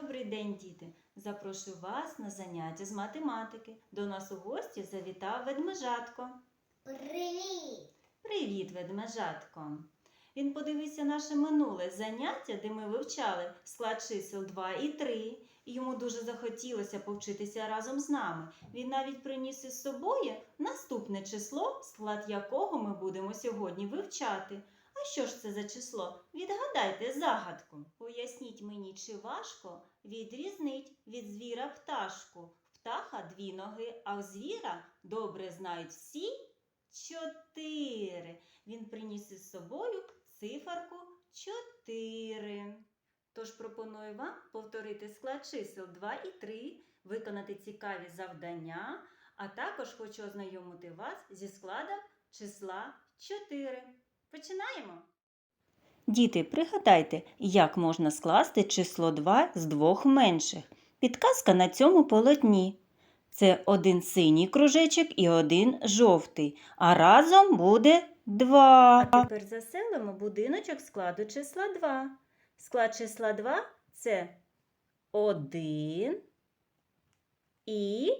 Добрий день, діти! Запрошую вас на заняття з математики. До нас у гості завітав ведмежатко. Привіт! Привіт, ведмежатко! Він подивився наше минуле заняття, де ми вивчали склад чисел 2 і 3. І йому дуже захотілося повчитися разом з нами. Він навіть приніс із собою наступне число, склад якого ми будемо сьогодні вивчати. А що ж це за число? Відгадайте загадку. Поясніть мені, чи важко відрізнить від звіра пташку. Птаха дві ноги, а в звіра добре знають всі чотири. Він приніс із собою циферку чотири. Тож пропоную вам повторити склад чисел 2 і 3, виконати цікаві завдання, а також хочу ознайомити вас зі складом числа 4. Починаємо! Діти, пригадайте, як можна скласти число 2 з двох менших. Підказка на цьому полотні. Це один синій кружечок і один жовтий, а разом буде 2. А тепер заселимо будиночок складу числа 2. Склад числа 2 це 1 і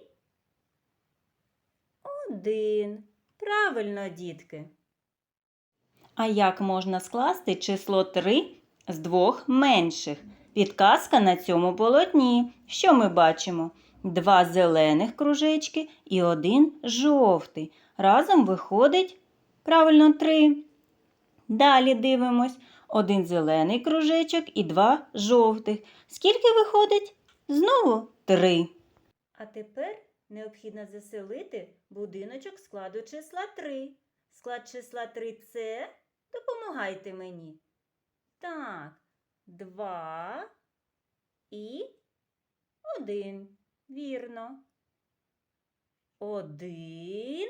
1. Правильно, дітки. А як можна скласти число 3 з двох менших? Підказка на цьому полотні. Що ми бачимо? Два зелених кружечки і один жовтий. Разом виходить правильно три. Далі дивимось. Один зелений кружечок і два жовтих. Скільки виходить? Знову три. А тепер необхідно заселити будиночок складу числа 3. Склад числа 3 це допомагайте мені. Так, 2 і 1. Вірно. 1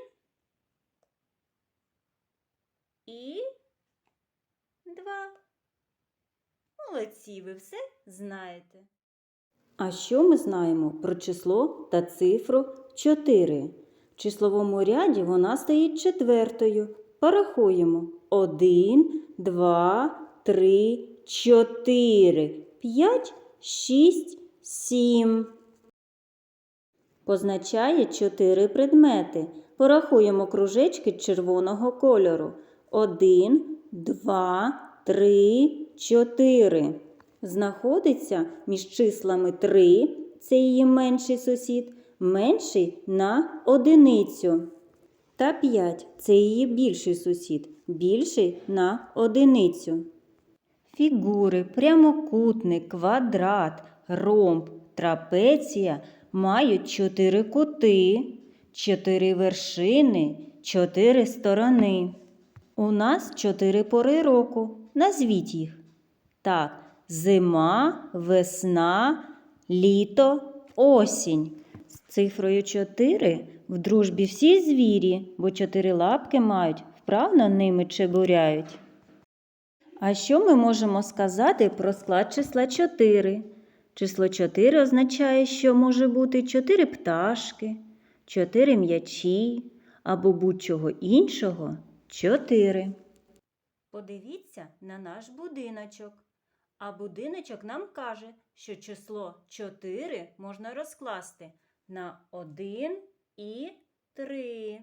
і 2. Молодці, ви все знаєте. А що ми знаємо про число та цифру 4? В числовому ряді вона стоїть четвертою. Порахуємо. 1, 2, 3, 4, 5, 6, 7. Позначає 4 предмети. Порахуємо кружечки червоного кольору. 1, 2, 3, 4. Знаходиться між числами 3, це її менший сусід, менший на одиницю. Та 5 це її більший сусід, більший на одиницю. Фігури, прямокутник, квадрат, ромб, трапеція мають чотири кути, чотири вершини, чотири сторони. У нас чотири пори року. Назвіть їх. Так, зима, весна, літо, осінь. З цифрою 4 в дружбі всі звірі, бо чотири лапки мають, вправно ними чебуряють. А що ми можемо сказати про склад числа 4? Число 4 означає, що може бути 4 пташки, 4 м'ячі або будь-чого іншого 4. Подивіться на наш будиночок. А будиночок нам каже, що число 4 можна розкласти на 1 і 3.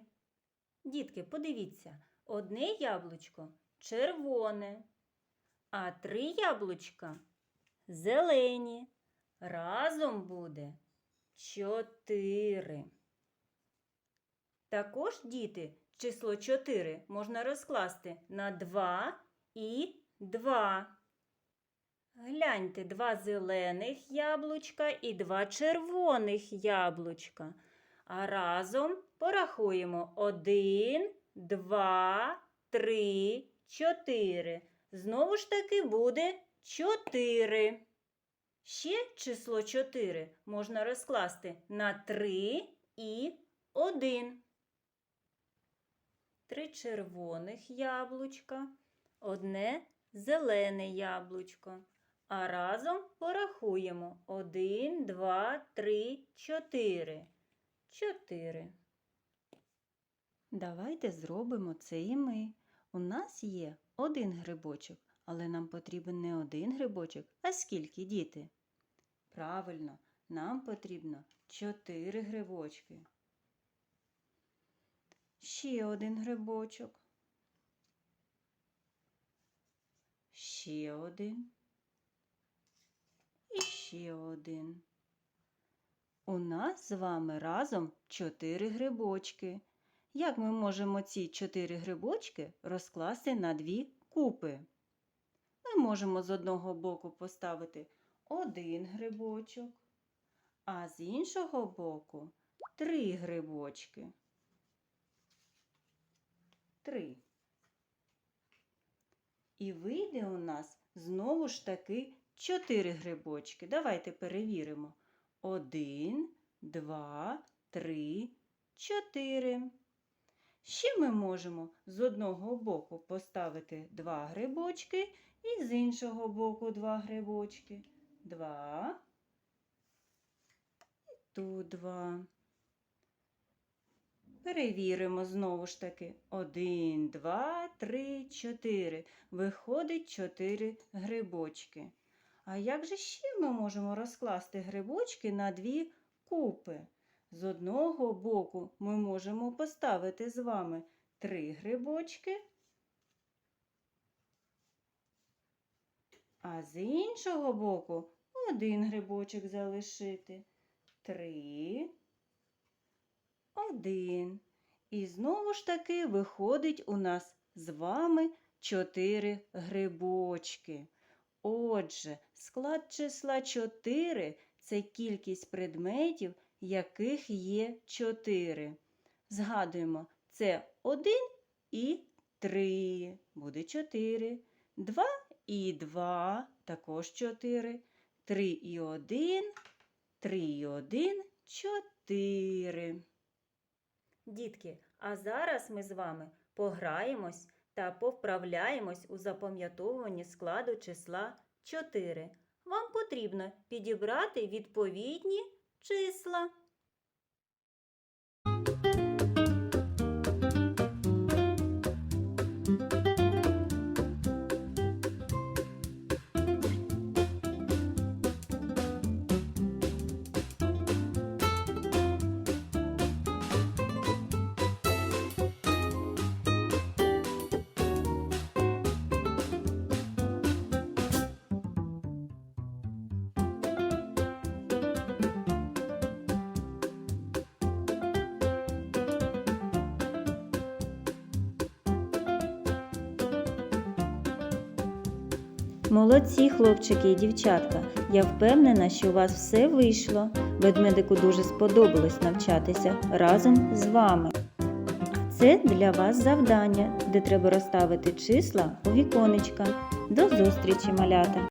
Дітки, подивіться, одне яблучко червоне, а три яблучка зелені. Разом буде 4. Також, діти, число 4 можна розкласти на 2 і 2. Гляньте, два зелених яблучка і два червоних яблучка. А разом порахуємо 1, 2, 3, 4. Знову ж таки буде 4. Ще число 4 можна розкласти на 3 і 1. Три червоних яблучка, одне зелене яблучко. А разом порахуємо 1, 2, 3, 4. 4. Давайте зробимо це і ми. У нас є один грибочок, але нам потрібен не один грибочок, а скільки діти? Правильно, нам потрібно 4 грибочки. Ще один грибочок. Ще один. І ще один. У нас з вами разом 4 грибочки. Як ми можемо ці 4 грибочки розкласти на дві купи? Ми можемо з одного боку поставити один грибочок, а з іншого боку три грибочки. Три. І вийде у нас знову ж таки чотири грибочки. Давайте перевіримо. Один, два, три, чотири. Ще ми можемо з одного боку поставити два грибочки і з іншого боку два грибочки. Два. І тут два. Перевіримо знову ж таки. Один, два, три, чотири. Виходить чотири грибочки. А як же ще ми можемо розкласти грибочки на дві купи? З одного боку ми можемо поставити з вами три грибочки, а з іншого боку один грибочок залишити. Три, один. І знову ж таки виходить у нас з вами чотири грибочки. Отже, склад числа 4 – це кількість предметів, яких є 4. Згадуємо, це 1 і 3, буде 4. 2 і 2, також 4. 3 і 1, 3 і 1, 4. Дітки, а зараз ми з вами пограємось та повправляємось у запам'ятовуванні складу числа 4. Вам потрібно підібрати відповідні числа. Молодці, хлопчики і дівчатка. Я впевнена, що у вас все вийшло. Ведмедику дуже сподобалось навчатися разом з вами. Це для вас завдання, де треба розставити числа у віконечка. До зустрічі, малята!